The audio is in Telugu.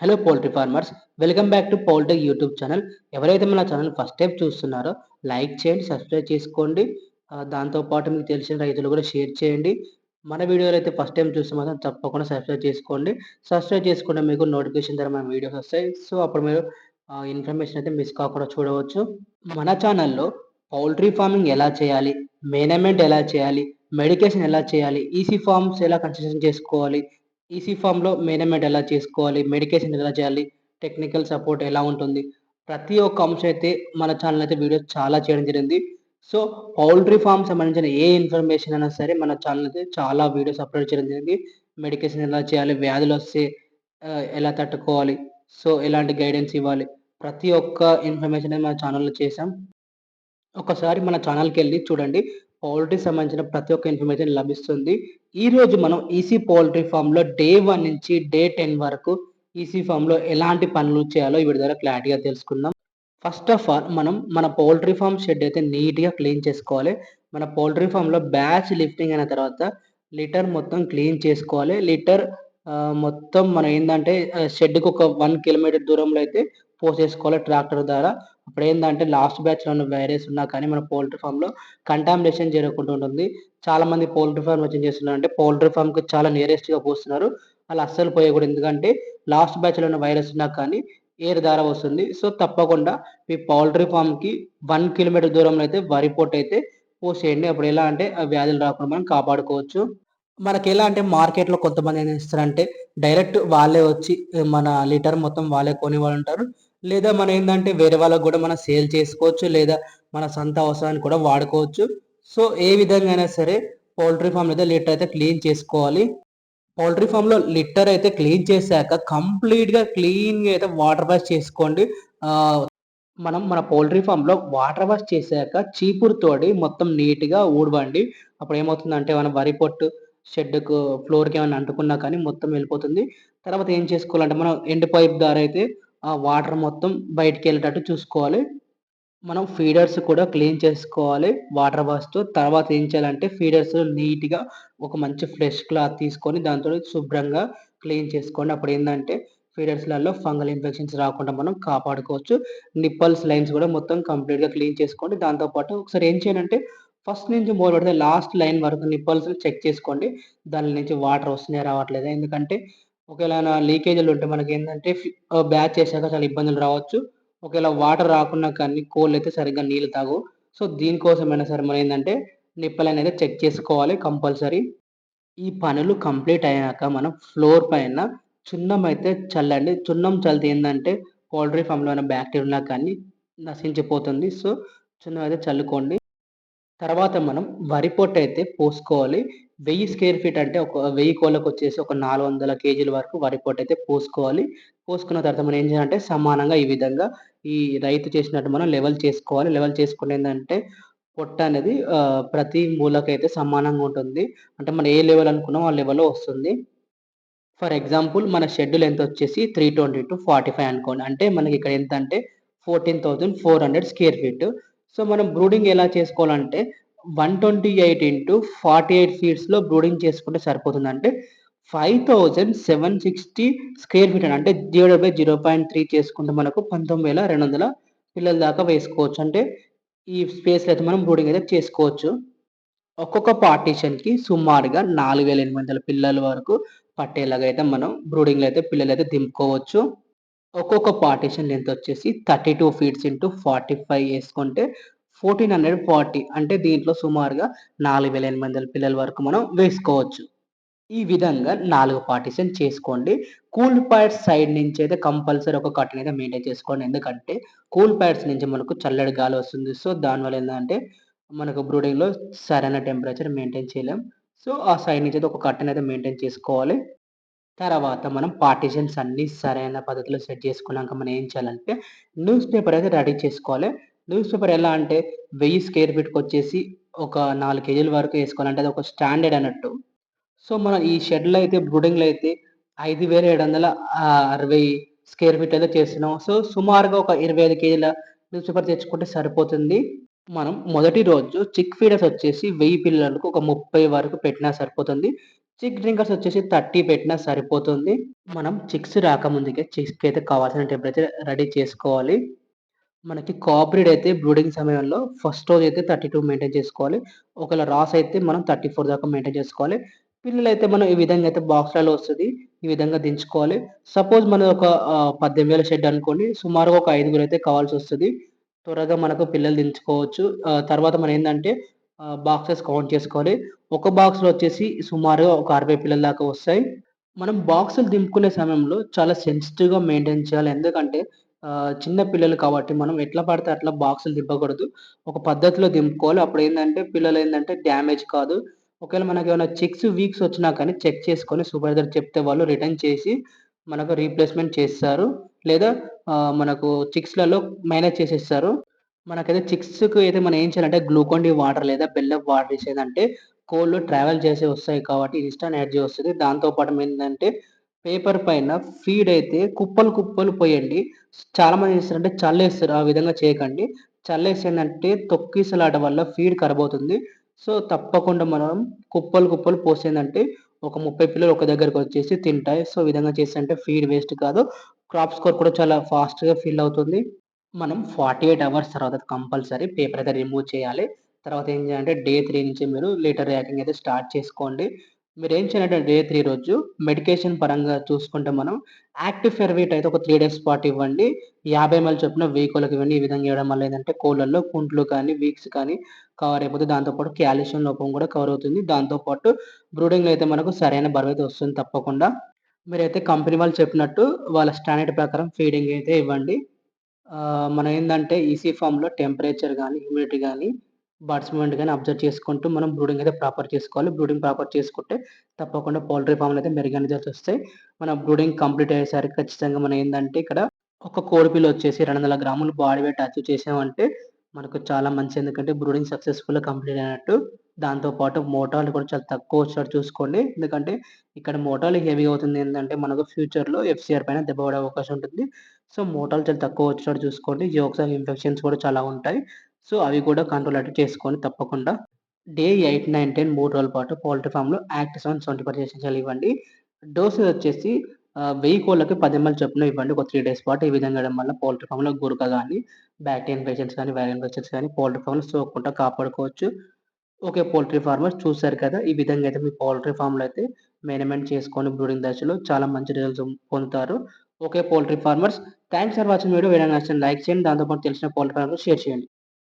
Hello poultry farmers welcome back to poultry YouTube channel ఎవరైతే మన ఛానల్ ఫస్ట్ టైం చూస్తున్నారో లైక్ చేయండి సబ్స్క్రైబ్ చేసుకోండి. దాంతోపాటు మీకు తెలిసిన రైతులు కూడా షేర్ చేయండి. మన వీడియోలు అయితే ఫస్ట్ టైం చూస్తే మాత్రం తప్పకుండా సబ్స్క్రైబ్ చేసుకోండి. సబ్స్క్రైబ్ చేసుకుంటే మీకు నోటిఫికేషన్ ద్వారా మన వీడియోస్ వస్తాయి. సో అప్పుడు మీరు ఇన్ఫర్మేషన్ అయితే మిస్ కాకుండా చూడవచ్చు. మన ఛానల్లో పౌల్ట్రీ ఫార్మింగ్ ఎలా చేయాలి మేనేజ్మెంట్ ఎలా చేయాలి మెడికేషన్ ఎలా చేయాలి ఈసీ ఫార్మ్స్ ఎలా కన్స్ట్రక్షన్ చేసుకోవాలి ఈసీ ఫామ్లో మేనేజ్మెంట్ ఎలా చేసుకోవాలి? మెడికేషన్ ఎలా చేయాలి? టెక్నికల్ సపోర్ట్ ఎలా ఉంటుంది? ప్రతి ఒక్క అంశం అయితే మన ఛానల్ అయితే వీడియోస్ చాలా చేయడం జరిగింది. సో పౌల్ట్రీ ఫామ్ సంబంధించిన ఏ ఇన్ఫర్మేషన్ అయినా సరే మన ఛానల్ అయితే చాలా వీడియోస్ అప్లోడ్ చేయడం జరిగింది. మెడికేషన్ ఎలా చేయాలి? వ్యాధులు వస్తే ఎలా తట్టుకోవాలి? సో ఎలాంటి గైడెన్స్ ఇవ్వాలి? ప్రతి ఒక్క ఇన్ఫర్మేషన్ మన ఛానల్లో చేసాం ఒకసారి మన ఛానల్కి వెళ్ళి చూడండి. పౌల్ట్రీ సంబంధించిన ప్రతి ఒక్క ఇన్ఫర్మేషన్ లభిస్తుంది. ఈ రోజు మనం ఈసీ పౌల్ట్రీ ఫామ్లో డే వన్ నుంచి డే టెన్ వరకు ఈసీ ఫామ్లో ఎలాంటి పనులు చేయాలో వీటి ద్వారా క్లారిటీగా తెలుసుకుందాం. ఫస్ట్ ఆఫ్ ఆల్ మనం మన పౌల్ట్రీ ఫామ్ షెడ్ అయితే నీట్గా క్లీన్ చేసుకోవాలి. మన పౌల్ట్రీ ఫామ్లో బ్యాచ్ లిఫ్టింగ్ అయిన తర్వాత లిటర్ మొత్తం క్లీన్ చేసుకోవాలి. లిటర్ మొత్తం మనం ఏంటంటే షెడ్కి ఒక వన్ కిలోమీటర్ దూరంలో అయితే పోసేసుకోవాలి ట్రాక్టర్ ద్వారా. అప్పుడు ఏంటంటే లాస్ట్ బ్యాచ్లో ఉన్న వైరస్ ఉన్నా కానీ మన పౌల్ట్రీ ఫామ్లో కంటామినేషన్ జరగకుండా ఉంటుంది. చాలా మంది పౌల్ట్రీ ఫార్మ్ వచ్చి చేస్తున్నారు అంటే పౌల్ట్రీ ఫామ్కి చాలా నియరెస్ట్గా పోస్తున్నారు. అలా అస్సలు పోయకూడదు. ఎందుకంటే లాస్ట్ బ్యాచ్లో ఉన్న వైరస్ ఉన్నా కానీ ఎయిర్ ద్వారా వస్తుంది. సో తప్పకుండా మీ పౌల్ట్రీ ఫామ్కి వన్ కిలోమీటర్ దూరంలో అయితే వరి పొట్టు అయితే పోసేయండి. అప్పుడు ఎలా అంటే వ్యాధులు రాకుండా మనం కాపాడుకోవచ్చు. మనకి ఎలా అంటే మార్కెట్లో కొంతమంది ఏం చేస్తారంటే డైరెక్ట్ వాళ్ళే వచ్చి మన లీటర్ మొత్తం వాళ్ళే కొని వాళ్ళు ఉంటారు. లేదా మనం ఏంటంటే వేరే వాళ్ళకు కూడా మనం సేల్ చేసుకోవచ్చు లేదా మన సొంత అవసరాన్ని కూడా వాడుకోవచ్చు. సో ఏ విధంగా అయినా సరే పౌల్ట్రీ ఫామ్ అయితే లిటర్ అయితే క్లీన్ చేసుకోవాలి. పౌల్ట్రీ ఫామ్లో లిటర్ అయితే క్లీన్ చేశాక కంప్లీట్గా క్లీన్గా అయితే వాటర్ వాష్ చేసుకోండి. మనం మన పౌల్ట్రీ ఫామ్లో వాటర్ వాష్ చేశాక చీపురుతోటి మొత్తం నీట్గా ఊడవండి. అప్పుడు ఏమవుతుందంటే మన వరి పొట్టు షెడ్కు ఫ్లోర్కి ఏమైనా అంటుకున్నా కానీ మొత్తం వెళ్ళిపోతుంది. తర్వాత ఏం చేసుకోవాలంటే మనం ఎండ్ పైప్ ద్వారా అయితే ఆ వాటర్ మొత్తం బయటికి వెళ్ళేటట్టు చూసుకోవాలి. మనం ఫీడర్స్ కూడా క్లీన్ చేసుకోవాలి. వాటర్ వాష్తో తర్వాత ఏం చేయాలంటే ఫీడర్స్ నీట్గా ఒక మంచి ఫ్రెష్ క్లాత్ తీసుకొని దాంతో శుభ్రంగా క్లీన్ చేసుకోండి. అప్పుడు ఏంటంటే ఫీడర్స్లలో ఫంగల్ ఇన్ఫెక్షన్స్ రాకుండా మనం కాపాడుకోవచ్చు. నిప్పల్స్ లైన్స్ కూడా మొత్తం కంప్లీట్గా క్లీన్ చేసుకోండి. దాంతోపాటు ఒకసారి ఏం చేయాలంటే ఫస్ట్ నుంచి మొదలు పెడితే లాస్ట్ లైన్ వరకు నిప్పల్స్ చెక్ చేసుకోండి. దాని నుంచి వాటర్ వస్తున్నాయి రావట్లేదు? ఎందుకంటే ఒకవేళ లీకేజీలు ఉంటే మనకి ఏంటంటే బ్యాచ్ చేశాక చాలా ఇబ్బందులు రావచ్చు. ఒకవేళ వాటర్ రాకుండా కానీ కోళ్ళు అయితే సరిగ్గా నీళ్ళు తాగు. సో దీనికోసమైనా సరే మనం ఏంటంటే నిప్పలు అనేది చెక్ చేసుకోవాలి కంపల్సరీ. ఈ పనులు కంప్లీట్ అయ్యాక మనం ఫ్లోర్ పైన చున్నం అయితే చల్లండి. చున్నం చల్లితే ఏంటంటే పౌల్ట్రీ ఫామ్లో ఉన్న బ్యాక్టీరియా కానీ నశించిపోతుంది. సో చున్నం అయితే చల్లుకోండి. తర్వాత మనం వరి పొట్టు అయితే పోసుకోవాలి. వెయ్యి స్క్వేర్ ఫీట్ అంటే ఒక వెయ్యి కోళ్ళకు వచ్చేసి ఒక నాలుగు వందల కేజీల వరకు వరి పొట్టు అయితే పోసుకోవాలి. పోసుకున్న తర్వాత మనం ఏం చేయాలంటే సమానంగా ఈ విధంగా ఈ రైతు చేసినట్టు మనం లెవెల్ చేసుకోవాలి. లెవెల్ చేసుకుని ఏంటంటే పొట్ట అనేది ప్రతి మూలకైతే సమానంగా ఉంటుంది. అంటే మనం ఏ లెవెల్ అనుకున్నాం ఆ లెవెల్లో వస్తుంది. ఫర్ ఎగ్జాంపుల్ మన షెడ్యూల్ ఎంత వచ్చేసి three twenty to forty five అనుకోండి. అంటే మనకి ఇక్కడ ఎంత అంటే fourteen thousand four hundred square feet. So మనం బ్రూడింగ్ ఎలా చేసుకోవాలంటే one twenty eight into forty eight ఫీట్స్లో brooding చేసుకుంటే సరిపోతుంది. అంటే five thousand seven sixty square feet అంటే zero by zero point three చేసుకుంటే మనకు పంతొమ్మిది వేల రెండు వందల పిల్లల దాకా వేసుకోవచ్చు. అంటే ఈ స్పేస్లో అయితే మనం బ్రూడింగ్ అయితే చేసుకోవచ్చు. ఒక్కొక్క పార్టీషన్కి సుమారుగా నాలుగు వేల ఎనిమిది వందల పిల్లల వరకు పట్టేలాగా అయితే మనం బ్రూడింగ్లో అయితే పిల్లలు అయితే దింపుకోవచ్చు. ఒక్కొక్క పార్టీషన్ లెంత్ వచ్చేసి thirty two feets into forty five వేసుకుంటే ఫోర్టీన్ హండ్రెడ్ ఫార్టీ అంటే దీంట్లో సుమారుగా నాలుగు వేల ఎనిమిది వందల పిల్లల వరకు మనం వేసుకోవచ్చు. ఈ విధంగా నాలుగు పార్టీషన్ చేసుకోండి. కూల్ ప్యాడ్స్ సైడ్ నుంచి అయితే కంపల్సరీ ఒక కట్టన్ అయితే మెయింటైన్ చేసుకోండి. ఎందుకంటే కూల్ ప్యాడ్స్ నుంచి మనకు చల్లడి గాలి వస్తుంది. సో దానివల్ల ఏంటంటే మనకు బ్రూడింగ్లో సరైన టెంపరేచర్ మెయింటైన్ చేయలేం. సో ఆ సైడ్ నుంచి అయితే ఒక కట్టన్ అయితే మెయింటైన్ చేసుకోవాలి. తర్వాత మనం పార్టీషన్స్ అన్ని సరైన పద్ధతిలో సెట్ చేసుకున్నాక మనం ఏం చేయాలంటే న్యూస్ పేపర్ అయితే రెడీ చేసుకోవాలి. న్యూస్ పేపర్ ఎలా అంటే వెయ్యి స్క్వేర్ ఫీట్కి వచ్చేసి ఒక నాలుగు కేజీల వరకు వేసుకోవాలంటే అది ఒక స్టాండర్డ్ అన్నట్టు సో మనం ఈ షెడ్లో అయితే బ్రూడింగ్లో అయితే ఐదు వేల ఏడు వందల అరవై స్క్వేర్ ఫీట్ అయితే చేస్తున్నాం సో సుమారుగా ఒక ఇరవై ఐదు కేజీల న్యూస్ పేపర్ తెచ్చుకుంటే సరిపోతుంది మనం మొదటి రోజు చిక్ ఫీడర్స్ వచ్చేసి వెయ్యి పిల్లలకు ఒక 30 వరకు పెట్టినా సరిపోతుంది. చిక్ డ్రింకర్స్ వచ్చేసి 30 పెట్టినా సరిపోతుంది. మనం చిక్స్ రాకముందుకే చిక్స్కి అయితే కావాల్సిన టెంపరేచర్ రెడీ చేసుకోవాలి. మనకి కాక్ అయితే బ్రూడింగ్ సమయంలో ఫస్ట్ రోజు అయితే థర్టీ టూ మెయింటైన్ చేసుకోవాలి. ఒకవేళ రాస్ అయితే మనం 34 దాకా మెయింటైన్ చేసుకోవాలి. పిల్లలు అయితే మనం ఈ విధంగా అయితే బాక్స్‌లలో వస్తుంది ఈ విధంగా దించుకోవాలి. సపోజ్ మనం ఒక పద్దెనిమిది వేల షెడ్ అనుకోండి. సుమారుగా ఒక ఐదుగురు అయితే కావాల్సి వస్తుంది త్వరగా మనకు పిల్లలు దించుకోవచ్చు. తర్వాత మనం ఏంటంటే బాక్సెస్ కౌంట్ చేసుకోవాలి. ఒక బాక్స్‌లో వచ్చేసి సుమారుగా ఒక 60 పిల్లల దాకా వస్తాయి. మనం బాక్సులు దింపుకునే సమయంలో చాలా సెన్సిటివ్‌గా మెయింటైన్ చేయాలి. ఎందుకంటే చిన్న పిల్లలు కాబట్టి మనం ఎట్లా పడితే అట్లా బాక్సులు దింపకూడదు. ఒక పద్ధతిలో దింపుకోవాలి. అప్పుడు ఏంటంటే పిల్లలు ఏంటంటే డ్యామేజ్ కాదు. ఒకవేళ మనకి ఏమైనా చిక్స్, వీక్స్ వచ్చినా కానీ చెక్ చేసుకొని సూపర్వైజర్ చెప్తే వాళ్ళు రిటర్న్ చేసి మనకు రీప్లేస్‌మెంట్ చేస్తారు. లేదా మనకు చిక్స్‌లలో మేనేజ్ చేసేస్తారు. మనకైతే చిక్స్‌కి అయితే మనం ఏం చేయాలంటే గ్లూకోన్ డి వాటర్ లేదా బెల్లప్ వాటర్ ఇచ్చేదంటే కోళ్ళు ట్రావెల్ చేసి వస్తాయి కాబట్టి ఇన్‌స్టా ఎనర్జీ వస్తుంది దాంతో పాటు ఏంటంటే పేపర్ పైన ఫీడ్ అయితే కుప్పలు కుప్పలు పోయండి. చాలామంది మంది చేస్తారంటే చల్లేస్తారు. ఆ విధంగా చేయకండి. చల్లేసేందంటే తొక్కిసలాట వల్ల ఫీడ్ ఖరాబవుతుంది. సో, తప్పకుండా మనం కుప్పలు కుప్పలు పోసేందంటే ఒక 30 పిల్లలు ఒక దగ్గరకొచ్చేసి తింటాయి. సో, విధంగా చేస్తే ఫీడ్ వేస్ట్ కాదు. క్రాప్ స్కోర్ కూడా చాలా ఫాస్ట్‌గా ఫిల్ అవుతుంది. మనం 48 అవర్స్ తర్వాత కంపల్సరీ పేపర్ అయితే రిమూవ్ చేయాలి. తర్వాత ఏం చేయాలంటే డే త్రీ నుంచి మీరు లీటర్ ర్యాకింగ్ అయితే స్టార్ట్ చేసుకోండి. మీరు ఏం చేయాలంటే డే త్రీ రోజు మెడికేషన్ పరంగా చూసుకుంటే మనం యాక్టివ్ ఫెర్వేట్ అయితే ఒక త్రీ డేస్ పాటు ఇవ్వండి. 50 ఎంఎల్ చొప్పున 1000 ఇవ్వండి. ఈ విధంగా ఇవ్వడం వల్ల ఏంటంటే కోళ్ళల్లో కుంట్లు కానీ, వీక్స్ కానీ కవర్ అయిపోతే దాంతో పాటు లోపం కూడా కవర్ అవుతుంది. దాంతో పాటు బ్రూడింగ్‌లో అయితే మనకు సరైన బరువైతే వస్తుంది తప్పకుండా. మీరైతే కంపెనీ వాళ్ళు చెప్పినట్టు వాళ్ళ స్టాండర్డ్ ప్రకారం ఫీడింగ్ అయితే ఇవ్వండి. మనం ఏంటంటే ఈసీ ఫార్మ్‌లో టెంపరేచర్ కానీ హ్యూమిడిటీ కానీ బర్డ్స్ మూవ్‌మెంట్ గాని అబ్జర్వ్ చేసుకుంటూ మనం బ్రూడింగ్ అయితే ప్రాపర్ చేసుకోవాలి. బ్రూడింగ్ ప్రాపర్ చేసుకుంటే తప్పకుండా పౌల్ట్రీ ఫామ్లు అయితే మెరుగైన రిజల్ట్స్ వస్తాయి. మన బ్రూడింగ్ కంప్లీట్ అయ్యేసరికి ఖచ్చితంగా మనం ఏంటంటే ఇక్కడ ఒక కోడిపిల్ల వచ్చేసి 200 గ్రాములు బాడీ వెయిట్ అచీవ్ చేసామంటే మనకు చాలా మంచి ఎందుకంటే బ్రూడింగ్ సక్సెస్‌ఫుల్‌గా కంప్లీట్ అయినట్టు. దాంతో పాటు కూడా చాలా తక్కువ వచ్చేటట్టు చూసుకోండి. ఎందుకంటే ఇక్కడ మోటార్లు హెవీగా అవుతుంది ఏంటంటే మనకు ఫ్యూచర్‌లో ఎఫ్‌సీఆర్ పైన దెబ్బ పడే అవకాశం ఉంటుంది. సో, మోటార్లు చాలా తక్కువ వచ్చేటట్టు చూసుకోండి. జోక్స్ ఇన్ఫెక్షన్స్ కూడా చాలా ఉంటాయి. సో, అవి కూడా కంట్రోల్ అయితే చేసుకొని తప్పకుండా. డే 8, 9, 10 3 రోజుల పాటు పౌల్ట్రీ ఫార్మ్‌లో యాక్ట్ 7, 70% ఎసెన్షియల్ ఇవ్వండి. డోసెస్ వచ్చేసి వెయ్యి కోళ్ళకి పది ఎంఎల్ చొప్పున ఇవ్వండి. ఒక త్రీ డేస్ పాటు. ఈ విధంగా ఇవ్వడం వల్ల పౌల్ట్రీ ఫార్మ్‌లో గురక కానీ బ్యాక్టీరియా ఇన్ఫెక్షన్స్ కానీ వైరల్ ఇన్ఫెక్షన్స్ కానీ పౌల్ట్రీ ఫామ్లో సోకుండా కాపాడుకోవచ్చు. ఓకే పౌల్ట్రీ ఫార్మర్స్ చూసారు కదా! ఈ విధంగా అయితే మీ పౌల్ట్రీ ఫార్మ్‌లో అయితే మేనేజ్‌మెంట్ చేసుకొని బ్రూడింగ్ దశలో చాలా మంచి రిజల్ట్స్ పొందుతారు. Okay poultry farmers thanks for watching video. Video నచ్చిన లైక్ చేయండి. దాంతో పాటు తెలిసిన పౌల్ట్రీ ఫార్మర్స్ షేర్ చేయండి.